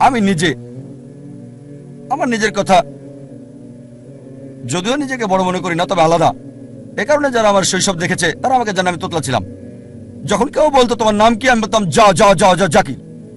আমি নিজে, আমার নিজের কথা যদিও নিজেকে বড় মনে করি না, তবে আলাদা। এ কারণে যারা আমার শৈশব দেখেছে, তারা আমাকে জানে আমি তোতলা ছিলাম। যখন কেউ বলতো তোমার নাম কি, আমি বলতাম, যা যা যা যা, জাকি।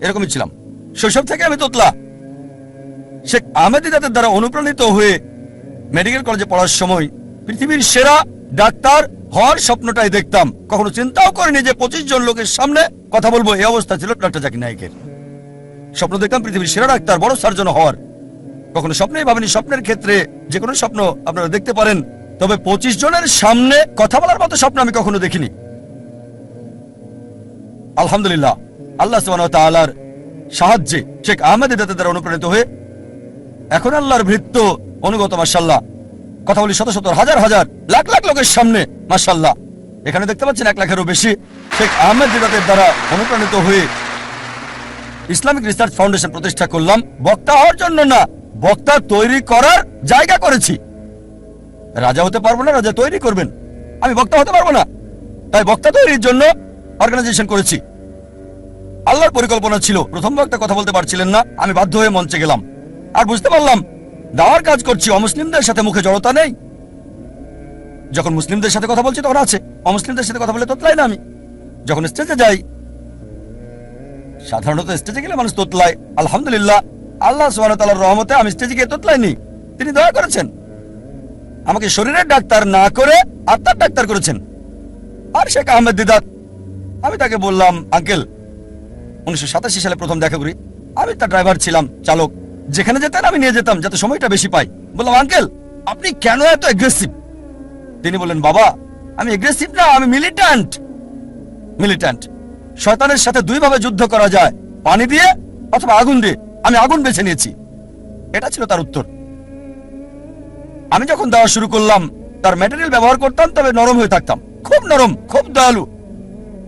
এরকমই ছিলাম। শৈশব থেকে আমি তোতলা। শেখ আহমেদিদাতের দ্বারা অনুপ্রাণিত হয়ে মেডিকেল কলেজে পড়ার সময় পৃথিবীর সেরা ডাক্তার হওয়ার স্বপ্নটাই দেখতাম। কখনো চিন্তাও করিনি যে পঁচিশ জন লোকের সামনে কথা বলব। এই অবস্থা ছিল ডাক্তার জাকির নায়কের। স্বপ্ন দেখতাম পৃথিবীর সেরা ডাক্তার, বড় সার্জন হওয়ার। কখনো স্বপ্নেই ভাবিনি, স্বপ্নের ক্ষেত্রে যে কোনো স্বপ্ন আপনারা দেখতে পারেন, তবে পঁচিশ জনের সামনে কথা বলার মতো স্বপ্ন আমি কখনো দেখিনি। আলহামদুলিল্লাহ, আল্লাহ তাআলার সাহায্যে শেখ আহমেদ দাতের দ্বারা অনুপ্রাণিত হয়ে এখন আল্লাহর ভৃত্য অনুগত মাসাল্লাহ কথা বলি শত শত, হাজার হাজার, লাখ লাখ লোকের সামনে মাসাল্লাহ এখানে দেখতে পাচ্ছেন এক লাখেরও বেশি শেখ আহমেদ দিদাতের দ্বারা অনুপ্রাণিত হয়ে ইসলামিক রিসার্চ ফাউন্ডেশন প্রতিষ্ঠা করলাম। বক্তা হওয়ার জন্য না, বক্তা তৈরি করার জায়গা করেছি। রাজা হতে পারব না, রাজা তৈরি করবেন। আমি বক্তা হতে পারব না। তাই বক্তা তৈরির জন্য অর্গানাইজেশন করেছি। আল্লাহর পরিকল্পনা ছিল, প্রথম বক্তা কথা বলতে পারছিলেন না, আমি বাধ্য হয়ে মঞ্চে গেলাম। আর বুঝতে পারলাম, দাওয়ার কাজ করছি, অমুসলিমদের সাথে মুখে জড়তা নেই। যখন মুসলিমদের সাথে কথা বলছি, তখন আছে। অমুসলিমদের সাথে কথা বলে তোতলাই না আমি। যখন স্টেজে যাই সাধারণত স্টেজে গেলে মানুষ তোতলায়। আলহামদুলিল্লাহ, আল্লাহ ওয়া রহমতে আমি স্টেজে গিয়ে তোতলাইনি। তিনি দয়া করেছেন। আমাকে শরীরের ডাক্তার না করে আত্মার ডাক্তার করেছেন। আর শেখ আহমেদ দিদাত আমি তাকে বললাম, আঙ্কেল, উনিশশো সাতাশি সালে প্রথম দেখা করি। আমি তার ড্রাইভার ছিলাম, চালক। যেখানে যেতেন আমি নিয়ে যেতাম, যাতে সময়টা বেশি পাই। বললাম, আঙ্কেল, আপনি কেন এত এগ্রেসিভ তিনি বললেন, বাবা, আমি এগ্রেসিভ না, আমি মিলিট্যান্ট মিলিট্যান্ট শয়তানের সাথে দুইভাবে যুদ্ধ করা যায়। পানি দিয়ে অথবা আগুন দিয়ে। আমি আগুন বেছে নিয়েছি। এটা ছিল তার উত্তর। আমি যখন দেওয়া শুরু করলাম, তার ম্যাটেরিয়াল ব্যবহার করতাম, তবে নরম হয়ে থাকতাম। খুব নরম, খুব দয়ালু।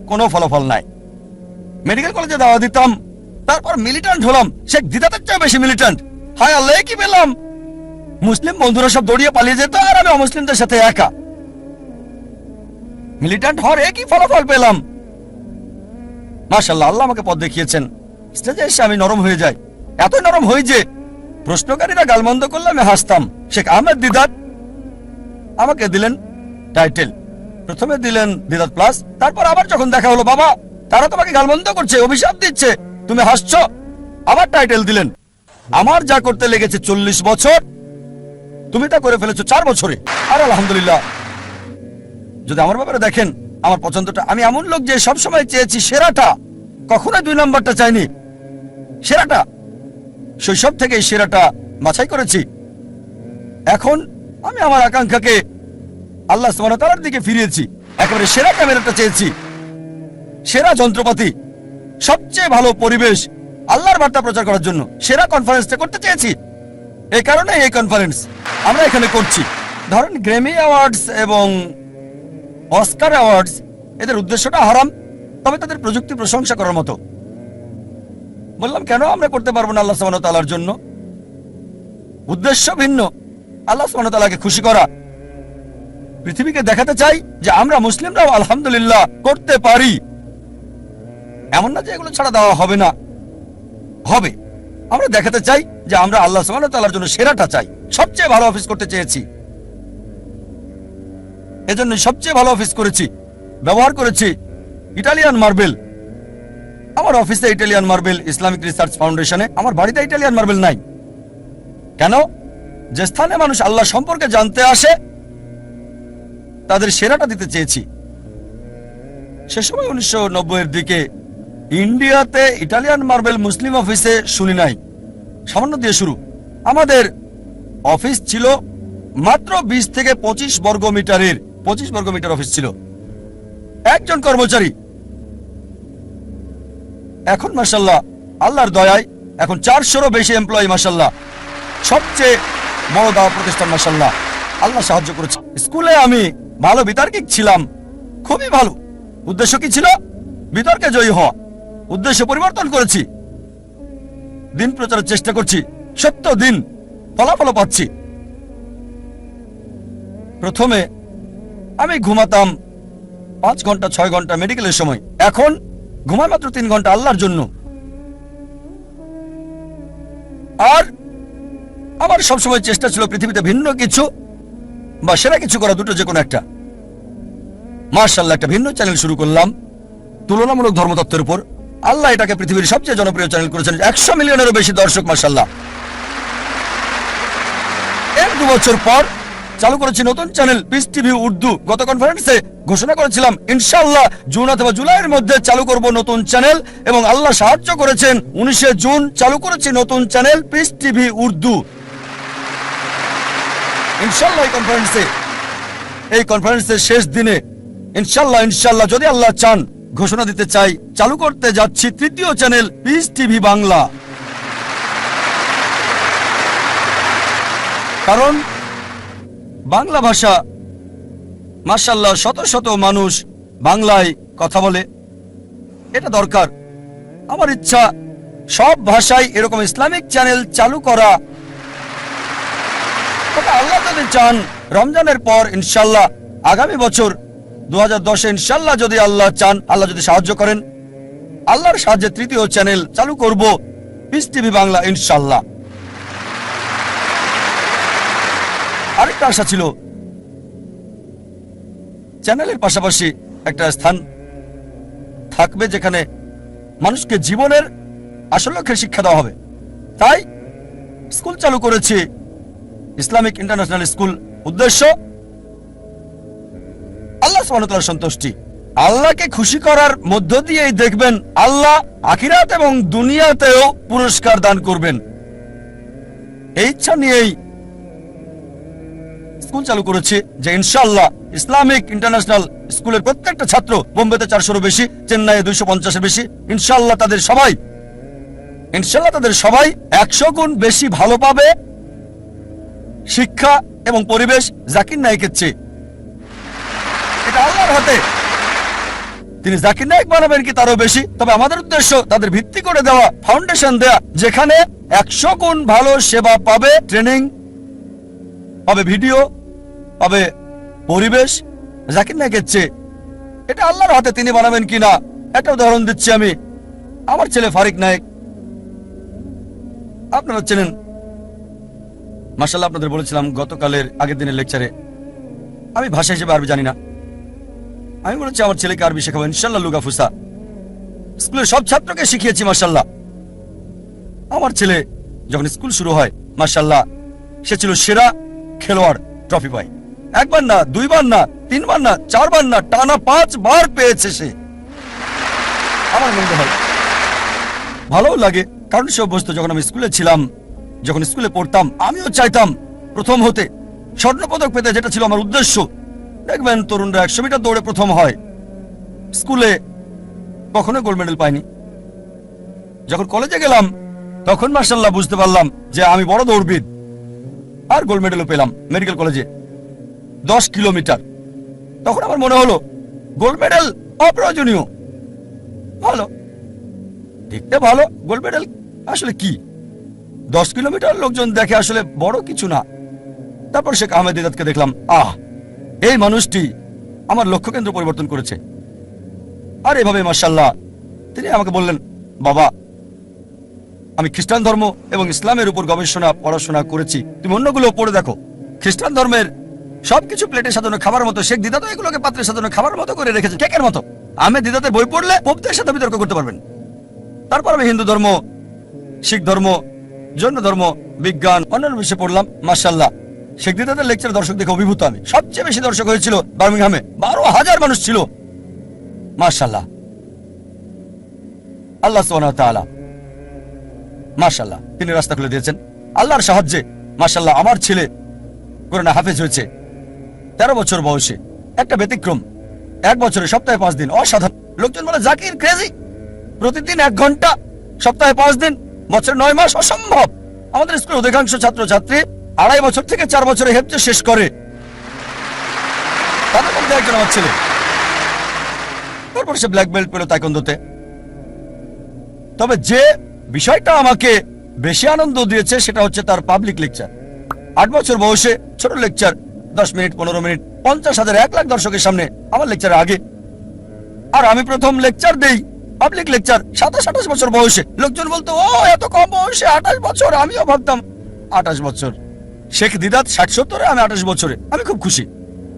কোনো ফলাফল নাই। মেডিকেল কলেজে দাওয়া দিতাম, তারপর মিলিট্যান্ট হলাম। শেখ দিদাতের চেয়ে বেশি মিলিট্যান্ট হায় আল্লাহ কি পেলাম? মুসলিম বন্ধুরা সব দৌড়িয়ে পালিয়ে যেত, আর আমি অমুসলিমদের সাথে একা। মিলিট্যান্ট হওয়ার একই ফলাফল পেলাম। মাশাল্লাহ আল্লাহ আমাকে পথ দেখিয়েছেন। স্টেজে এসে আমি নরম হয়ে যাই। এত নরম হই যে প্রশ্নকারীরা গালমন্দ করলে আমি হাসতাম। শেখ আহমেদ দিদাত আমাকে দিলেন টাইটেল। প্রথমে দিলেন দিদাত প্লাস, তারপর আবার যখন দেখা হলো, বাবা, তারা তোমাকে গালমন্দ করছে, অভিশাপ দিচ্ছে, তুমি হাসছ, আবার টাইটেল দিলেন। আমার যা করতে লেগেছে চল্লিশ বছর, তুমি তা করে ফেলেছো চার বছরে। আর আলহামদুলিল্লাহ, যদি আমার ব্যাপারে দেখেন আমার পছন্দটা। আমি এমন লোক যে সবসময় চেয়েছি সেরাটা। কখনোই দুই নম্বরটা চাইনি। সেরাটা। শৈশব থেকে সেরাটা বাছাই করেছি। এখন আমি আমার আকাঙ্ক্ষাকে আল্লাহ সুবহানাহু দিকে ফিরিয়েছি। একেবারে সেরা ক্যামেরাটা চেয়েছি। সেরা যন্ত্রপাতি। সবচেয়ে ভালো পরিবেশ আল্লাহর বার্তা প্রচার করার জন্য। সেরা কনফারেন্সটা করতে চেয়েছি। এই কারণে এই কনফারেন্স আমরা এখানে করছি। ধরেন গ্রেমি অ্যাওয়ার্ডস এবং অস্কার অ্যাওয়ার্ডস, এদের উদ্দেশ্যটা হারাম, তবে তাদের প্রযুক্তি প্রশংসা করার মতো। বললাম, কেন আমরা করতে পারব না আল্লাহ সুবহানাহু তাআলার জন্য? উদ্দেশ্য ভিন্ন। আল্লাহ সুবহানাহু তাআলাকে খুশি করা। পৃথিবীকে দেখাতে চাই যে আমরা মুসলিমরাও আলহামদুলিল্লাহ করতে পারি। এমন না যে এগুলো ছাড়া দেওয়া হবে না। হবে। আমরা দেখাতে চাই যে আমরা আল্লাহ সুবহানাহু তাআলার জন্য সেরাটা চাই। সবচেয়ে ভালো অফিস করতে চেয়েছি। এজন্য সবচেয়ে ভালো অফিস করেছি। ব্যবহার করেছি ইটালিয়ান মার্বেল। আমার অফিসে ইটালিয়ান মার্বেল, ইসলামিক রিসার্চ ফাউন্ডেশনে আমার বাড়িতে ইটালিয়ান মার্বেল নাই। কেন? যে স্থানে মানুষ আল্লাহ সম্পর্কে জানতে আসে, তাদের সেরাটা দিতে চেয়েছি। সে সময় উনিশশো নব্বই এর দিকে ইন্ডিয়াতে ইটালিয়ান মার্বেল মুসলিম অফিসে শুনি নাই। সামান্য দিয়ে শুরু। আমাদের অফিস ছিল মাত্র বিশ থেকে পঁচিশ বর্গ মিটারের পঁচিশ বর্গ মিটার অফিস ছিল। একজন কর্মচারী। এখন মাসাল্লাহ আল্লাহর দয়ায় এখন চারশোরও বেশি এমপ্লয়ি মাসাল্লাহ সবচেয়ে বড় দাওয়া প্রতিষ্ঠান মাসাল্লাহ আল্লাহ সাহায্য করেছে। স্কুলে আমি ভালো বিতার্কিক ছিলাম। খুবই ভালো। উদ্দেশ্য কি ছিল? বিতর্কে জয়ী হওয়া। উদ্দেশ্য পরিবর্তন করেছি। দিন প্রচারের চেষ্টা করছি। সত্য দিন ফলাফল পাচ্ছি। প্রথমে আমি ঘুমাতাম পাঁচ ঘণ্টা, ছয় ঘণ্টা মেডিকেলের সময়। এখন ঘুমায় মাত্র তিন ঘণ্টা আল্লাহর জন্য। আর আমার সবসময় চেষ্টা ছিল পৃথিবীতে ভিন্ন কিছু বা সেরা কিছু করা দুটো যে কোনো একটা। মার্শাল্লাহ একটা ভিন্ন চ্যানেল শুরু করলাম। তুলনামূলক ধর্মতত্ত্বের উপর। আল্লাহ এটাকে পৃথিবীর সবচেয়ে জনপ্রিয় চ্যানেল করেছেন। একশো মিলিয়নেরও বেশি দর্শক মার্শাল্লাহ এর দু বছর পর চালু করেছি নতুন চ্যানেল পিস টিভি উর্দু। গত কনফারেন্সে ঘোষণা করেছিলাম, ইনশাআল্লাহ জুন অথবা জুলাইয়ের মধ্যে চালু করব নতুন চ্যানেল এবং আল্লাহ সাহায্য করেছেন, উনিশে জুন চালু করেছি নতুন চ্যানেল পিস টিভি উর্দু। ইনশাআল্লাহ এই কনফারেন্সে এই কনফারেন্সের শেষ দিনে ইনশাল্লাহ ইনশাল্লাহ যদি আল্লাহ চান, ঘোষণা দিতে চাই, চালু করতে যাচ্ছি তৃতীয় চ্যানেল পিস টিভি বাংলা। কারণ বাংলা ভাষা। মার্শাল্লাহ শত শত মানুষ বাংলায় কথা বলে। এটা দরকার। আমার ইচ্ছা, সব ভাষায় এরকম ইসলামিক চ্যানেল চালু করা। আল্লাহ যদি চান, রমজানের পর ইনশাল্লাহ আগামী বছর দু হাজার দশে ইনশাল্লাহ যদি আল্লাহ চান, আল্লাহ যদি সাহায্য করেন, আল্লাহর সাহায্যে তৃতীয় চ্যানেল চালু করব। পিস টিভি বাংলা ইনশাল্লাহ আরেকটা আশা ছিল। চ্যানেলের পাশাপাশি একটা স্থান থাকবে যেখানে মানুষকে জীবনের আসল লক্ষ্যের শিক্ষা দেওয়া হবে। তাই স্কুল চালু করেছি ইসলামিক ইন্টারন্যাশনাল স্কুল উদ্দেশ্য আল্লাহ সুবহানাহু সন্তুষ্টি। আল্লাহকে খুশি করার মধ্য দিয়েই দেখবেন আল্লাহ আখিরাত এবং দুনিয়াতেও পুরস্কার দান করবেন। এই ইচ্ছা নিয়েই স্কুল চালু করেছি যে ইনশাআল্লাহ ইসলামিক ইন্টারন্যাশনাল স্কুলের প্রত্যেকটা ছাত্র বোম্বেতে চারশোরও বেশি, চেন্নাইয়ে দুইশো পঞ্চাশের বেশি। ইনশাআল্লাহ তাদের সবাই, ইনশাআল্লাহ তাদের সবাই একশো গুণ বেশি ভালো পাবে শিক্ষা এবং পরিবেশ জাকির নায়কের চেয়ে। এটা আল্লাহর হাতে। তিনি জাকির নায়ক বানাবেন কি তারও বেশি, তবে আমাদের উদ্দেশ্য তাদের ভিত্তি করে দেওয়া ফাউন্ডেশন দেয়া, যেখানে একশো গুণ ভালো সেবা পাবে ট্রেনিং পাবে ভিডিও পাবে পরিবেশ জাকির নায়কের চেয়ে এটা আল্লাহর হাতে তিনি বানাবেন কিনা একটা উদাহরণ দিচ্ছি আমি। আমার ছেলে ফারিক নায়ক, আপনারা চেনেন মার্শাল্লাহ আপনাদের বলেছিলাম গতকালের আগের দিনের লেকচারে, আমি ভাষা হিসেবে আরবি জানি না। আমি বলেছি আমার ছেলেকে আরবি শেখাবো ইনশাল্লাহ লুগা ফুসা। স্কুলের সব ছাত্রকে শিখিয়েছি মার্শাল্লাহ আমার ছেলে যখন স্কুল শুরু হয় মার্শাল্লাহ সে ছিল সেরা খেলোয়াড়, ট্রফি পায়। একবার না, দুইবার না, তিনবার না, চারবার না, টানা পাঁচ বার পেয়েছে সে। আমার মনে হয় ভালো লাগে, কারণ সে অভ্যস্ত, যখন আমি স্কুলে ছিলাম, যখন স্কুলে পড়তাম, আমিও চাইতাম প্রথম হতে স্বর্ণপদক পেতে, যেটা ছিল আমার উদ্দেশ্য। দেখবেন তরুণরা একশো মিটার দৌড়ে প্রথম হয়। স্কুলে কখনো গোল্ড মেডেল পাইনি। যখন কলেজে গেলাম, তখন মার্শাল্লাহ বুঝতে পারলাম যে আমি বড় দৌড়বিদ। আর গোল্ড মেডেলও পেলাম, মেডিকেল কলেজে। দশ কিলোমিটার। তখন আমার মনে হলো গোল্ড মেডেল অপ্রয়োজনীয়। ভালো। দেখতে ভালো গোল্ড মেডেল আসলে কি? দশ কিলোমিটার লোকজন দেখে আসলে বড় কিছু না। তারপর শেখ আহমেদ দিদাতকে দেখলাম, আহ, এই মানুষটি আমার লক্ষ্য কেন্দ্র পরিবর্তন করেছে। আর এভাবে মার্শাল্লাহ তিনি আমাকে বললেন, বাবা, আমি খ্রিস্টান ধর্ম এবং ইসলামের উপর গবেষণা, পড়াশোনা করেছি। তুমি অন্যগুলো পড়ে দেখো। খ্রিস্টান ধর্মের সবকিছু প্লেটে সাজানো খাবার মতো। শেখ দিদা তো এগুলোকে পাত্রে সাজানো খাবার মতো করে রেখেছে। কেকের মতো। আহমেদ দিদাতে বই পড়লে পোপদের সাথে বিতর্ক করতে পারবেন। তারপর আমি হিন্দু ধর্ম, শিখ ধর্ম, জৈন ধর্ম, বিজ্ঞান, অন্যান্য বিষয়ে পড়লাম মার্শাল্লাহ শেখ দিদাদের লেকচার দর্শক দেখে অভিভূত আমি। সবচেয়ে বেশি দর্শক হয়েছিল বার্মিংহামে। বারো হাজার মানুষ ছিল। মার্শাল্লাহ আল্লাহ সোহান মার্শাল্লাহ তিনি রাস্তা খুলে দিয়েছেন। আল্লাহর সাহায্যে মার্শাল্লাহ আমার ছেলে কোরআনে হাফেজ হয়েছে। তেরো বছর বয়সে। একটা ব্যতিক্রম। এক বছরে সপ্তাহে পাঁচ দিন। অসাধারণ। লোকজন বলে, জাকির ক্রেজি প্রতিদিন এক ঘণ্টা। সপ্তাহে পাঁচ দিন। বছরে নয় মাস অসম্ভব। আমাদের স্কুলের অধিকাংশ ছাত্র ছাত্রী আড়াই বছর থেকে চার বছরে হেফজে শেষ করে। তাদের মধ্যে একজন আমার ছেলে। তারপর সে ব্ল্যাক বেল্ট পেল তাইকন্দতে তবে যে বিষয়টা আমাকে বেশি আনন্দ দিয়েছে, সেটা হচ্ছে তার পাবলিক লেকচার আট বছর বয়সে ছোট লেকচার দশ মিনিট, পনেরো মিনিট, পঞ্চাশ হাজার, এক লাখ দর্শকের সামনে আমার লেকচারের আগে। আর আমি প্রথম লেকচার দেই পাবলিক লেকচার সাতাশ, আঠাশ বছর বয়সে। লোকজন বলতো, ও, এত কম বয়সে, আঠাশ বছর। আমিও ভাবতাম, আঠাশ বছর। শেখ দিদাত ষাট সত্তরে, আমি আঠাশ বছরে। আমি খুব খুশি।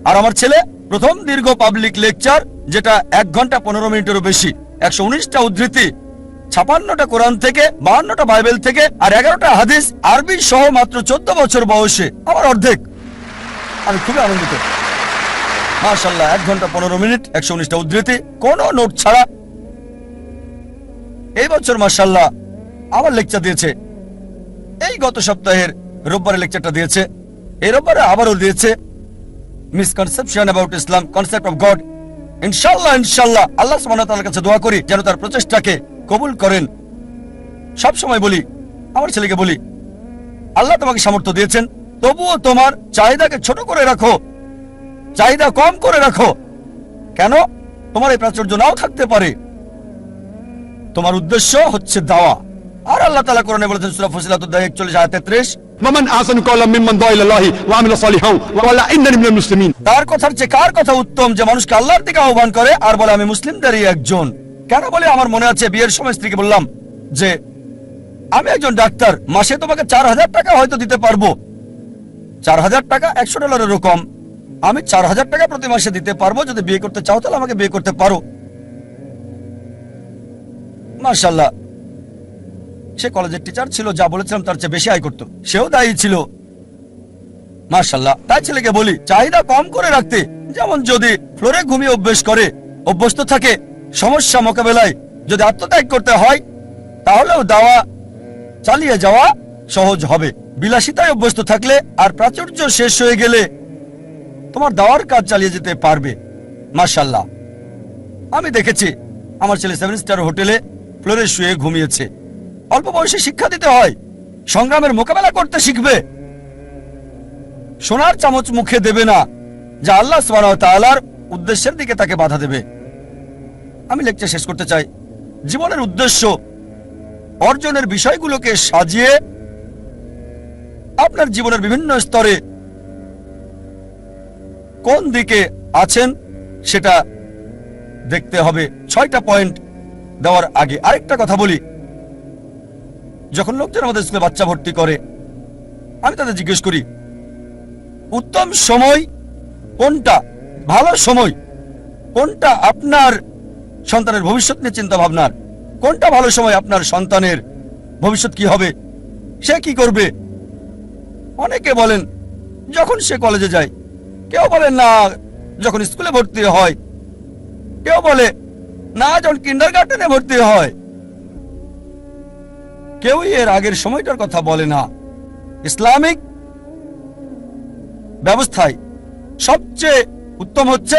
আর আমার ছেলে, প্রথম দীর্ঘ পাবলিক লেকচার যেটা এক ঘণ্টা পনেরো মিনিটেরও বেশি। একশো উনিশটা উদ্ধৃতি, ছাপান্নটা কোরআন থেকে, বাহান্নটা বাইবেল থেকে, আর এগারোটা হাদিস, আরবি সহ মাত্র চোদ্দ বছর বয়সে। আমার অর্ধেক। আমি খুবই আনন্দিত। মাশাল্লাহ এক ঘণ্টা পনেরো মিনিট, একশো উনিশটা উদ্ধৃতি, কোনো নোট ছাড়া। এই বছর মাশাল্লাহ আবার লেকচার দিয়েছে। এই গত সপ্তাহের রোববারে লেকচারটা দিয়েছে। এই রোববারে আবারও দিয়েছে misconception about Islam concept of God ইনশাল্লাহ ইনশাল্লাহ আল্লাহ ওয়া কাছে দোয়া করি, যেন তার প্রচেষ্টাকে কবুল করেন। সব সময় বলি, আমার ছেলেকে বলি, আল্লাহ তোমাকে সামর্থ্য দিয়েছেন। তবুও তোমার চাহিদাকে ছোট করে রাখো। চাহিদা কম করে রাখো। কেন? তোমার এই প্রাচুর্য নাও থাকতে পারে। তোমার উদ্দেশ্য হচ্ছে দাওয়া। আর আল্লাহ তালা কোরআনে বলেছেন সুরা ফসিলাত একচল্লিশ আয় তেত্রিশ। তার কথার চেয়ে কার কথা উত্তম যে মানুষকে আল্লাহর দিকে আহ্বান করে আর বলে আমি মুসলিমদেরই একজন কেন বলে? আমার মনে আছে বিয়ের সময় স্ত্রীকে বললাম যে আমি একজন ডাক্তার মাসে তোমাকে চার হাজার টাকা হয়তো দিতে পারব। চার হাজার টাকা একশো ডলারেরও কম। আমি চার হাজার টাকা প্রতি মাসে দিতে পারব, যদি বিয়ে করতে চাও তাহলে আমাকে বিয়ে করতে পারো। মার্শাল্লাহ সে কলেজের টিচার ছিল, যা বলেছিলাম তার চেয়ে বেশি আয় করতো। সেও দায়ী ছিল। মার্শাল্লাহ তাই ছেলেকে বলি, চাহিদা কম করে রাখতে, যেমন যদি ফ্লোরে ঘুমিয়ে অভ্যেস করে, অভ্যস্ত থাকে, সমস্যা মোকাবেলায় যদি আত্মত্যাগ করতে হয়, তাহলেও দাওয়া, চালিয়ে যাওয়া সহজ হবে। বিলাসিতায় অভ্যস্ত থাকলে আর প্রাচুর্য শেষ হয়ে গেলে তোমার দাওয়ার কাজ চালিয়ে যেতে পারবে। মার্শাল্লাহ আমি দেখেছি, আমার ছেলে সেভেন স্টার হোটেলে ফ্লোরে শুয়ে ঘুমিয়েছে। অল্প বয়সে শিক্ষা দিতে হয়, সংগ্রামের মোকাবেলা করতে শিখবে। সোনার চামচ মুখে দেবে না, যা আল্লাহ তাআলার উদ্দেশ্যের দিকে তাকে বাধা দেবে। আমি লেকচার শেষ করতে চাই। জীবনের উদ্দেশ্য অর্জনের বিষয়গুলোকে সাজিয়ে আপনার জীবনের বিভিন্ন স্তরে কোন দিকে আছেন সেটা দেখতে হবে। ছয়টা পয়েন্ট দেওয়ার আগে আরেকটা কথা বলি। যখন লোকজন আমাদের স্কুলে বাচ্চা ভর্তি করে, আমি তাদের জিজ্ঞেস করি, উত্তম সময় কোনটা? ভালো সময় কোনটা আপনার সন্তানের ভবিষ্যৎ নিয়ে চিন্তা ভাবনার কোনটা ভালো সময় আপনার সন্তানের ভবিষ্যৎ কি হবে? সে কি করবে? অনেকে বলেন, যখন সে কলেজে যায়, কেউ বলেন না, যখন স্কুলে ভর্তি হয়। কেউ বলে, না, যখন কিন্ডার গার্ডেনে ভর্তি হয়। কেউই এর আগের সময়টার কথা বলে না। ইসলামিক ব্যবস্থায় সবচেয়ে উত্তম হচ্ছে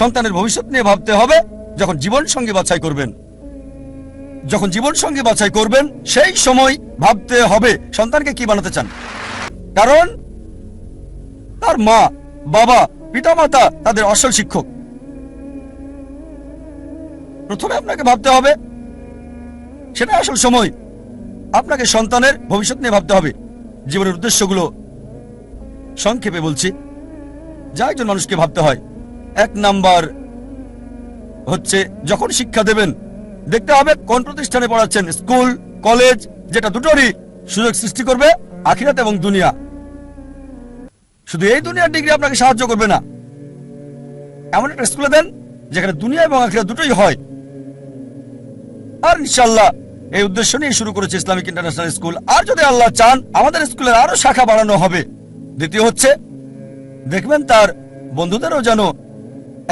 সন্তানের ভবিষ্যৎ নিয়ে ভাবতে হবে, যখন জীবন সঙ্গী বাছাই করবেন। যখন জীবন সঙ্গী বাছাই করবেন, সেই সময় ভাবতে হবে সন্তানকে কি বানাতে চান। কারণ তার মা, বাবা, পিতামাতা তাদের আসল শিক্ষক। প্রথমে আপনাকে ভাবতে হবে, সেটা আসল সময়। আপনাকে সন্তানের ভবিষ্যৎ নিয়ে ভাবতে হবে। জীবনের উদ্দেশ্যগুলো সংক্ষেপে বলছি। যা একজন মানুষকে ভাবতে হয়। এক নাম্বার হচ্ছে, যখন শিক্ষা দেবেন, দেখতে হবে কোন প্রতিষ্ঠানে পড়াচ্ছেন। স্কুল, কলেজ, যেটা দুটোরই সুযোগ সৃষ্টি করবে, আখিরাত এবং দুনিয়া। শুধু এই দুনিয়ার ডিগ্রি আপনাকে সাহায্য করবে না। এমন একটা স্কুলে দেন, যেখানে দুনিয়া এবং আখিরাত দুটোই হয়। আর ইনশাল্লাহ এই উদ্দেশ্য নিয়ে শুরু করেছে ইসলামিক ইন্টারন্যাশনাল স্কুল আর যদি আল্লাহ চান, আমাদের স্কুলের আরও শাখা বাড়ানো হবে। দ্বিতীয় হচ্ছে, দেখবেন তার বন্ধুদেরও যেন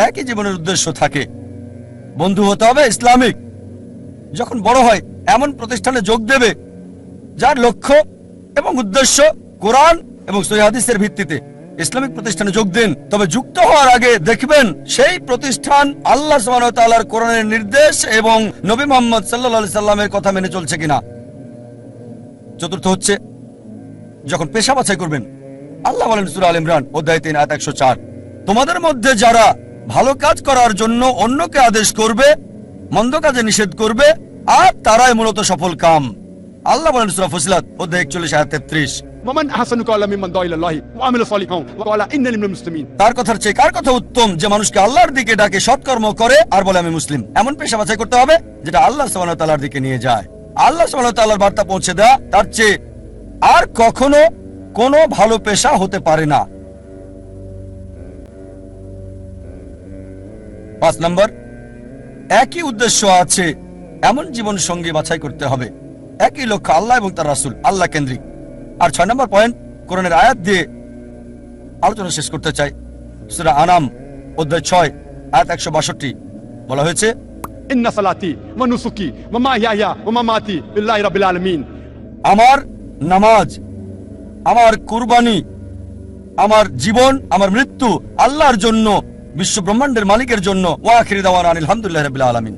একই জীবনের উদ্দেশ্য থাকে। বন্ধু হতে হবে ইসলামিক। যখন বড় হয়, এমন প্রতিষ্ঠানে যোগ দেবে, যার লক্ষ্য এবং উদ্দেশ্য কোরআন এবং সৈহাদিসের ভিত্তিতে ইসলামিক প্রতিষ্ঠানে যোগ দিন। তবে যুক্ত হওয়ার আগে দেখবেন সেই প্রতিষ্ঠান আল্লাহ তাআলার কোরআনের নির্দেশ এবং নবী মোহাম্মদ সাল্লাল্লাহু সাল্লামের কথা মেনে চলছে কিনা। চতুর্থ হচ্ছে, যখন পেশা বাছাই করবেন, আল্লাহ বলেন আল ইমরান, অধ্যায় 3 আয়াত 104 তোমাদের মধ্যে যারা ভালো কাজ করার জন্য অন্যকে আদেশ করবে, মন্দ কাজে নিষেধ করবে, আর তারাই মূলত সফল কাম। আল্লাহ বলেন সূরা ফুসিলাত, অধ্যায় 41 আয়াত ওমান আহসানু কাওলা মিম্মান দাআ ইলাল্লাহি ওয়া আমিলা ওয়া ক্বালা ইন্নানি মিনাল মুসলিমিন তার কথার চেয়ে কার কথা উত্তম যে মানুষকে আল্লাহর দিকে ডাকে, সৎকর্ম করে আর বলে আমি মুসলিম? এমন পেশা বাছাই করতে হবে যেটা আল্লাহ সুবহানাহু ওয়া তাআলার দিকে নিয়ে যায়। আল্লাহ সুবহানাহু ওয়া তাআলার বার্তা পৌঁছে তার চেয়ে আর কখনো কোনো ভালো পেশা হতে পারে না। পাঁচ নম্বর, একই উদ্দেশ্য আছে, এমন জীবন সঙ্গী বাছাই করতে হবে। একই লক্ষ্য আল্লাহ এবং তার রাসুল, আল্লাহ কেন্দ্রিক। আর ছয় নম্বর পয়েন্ট কোরআনের আয়াত দিয়ে আলোচনা শেষ করতে চাই। সুরা আনাম অধ্যায় ছয় আয়াত একশো বাষট্টি। বলা হয়েছে ইন্না সালাতি ওয়া নুসুকি ওয়া মাহিয়া ওয়া আমার নামাজ আমার কুরবানি আমার জীবন আমার মৃত্যু আল্লাহর জন্য বিশ্ব ব্রহ্মাণ্ডের মালিকের জন্য ওয়া আখিরি দাওয়ানা আলহামদুলিল্লাহি রাব্বিল আলামিন।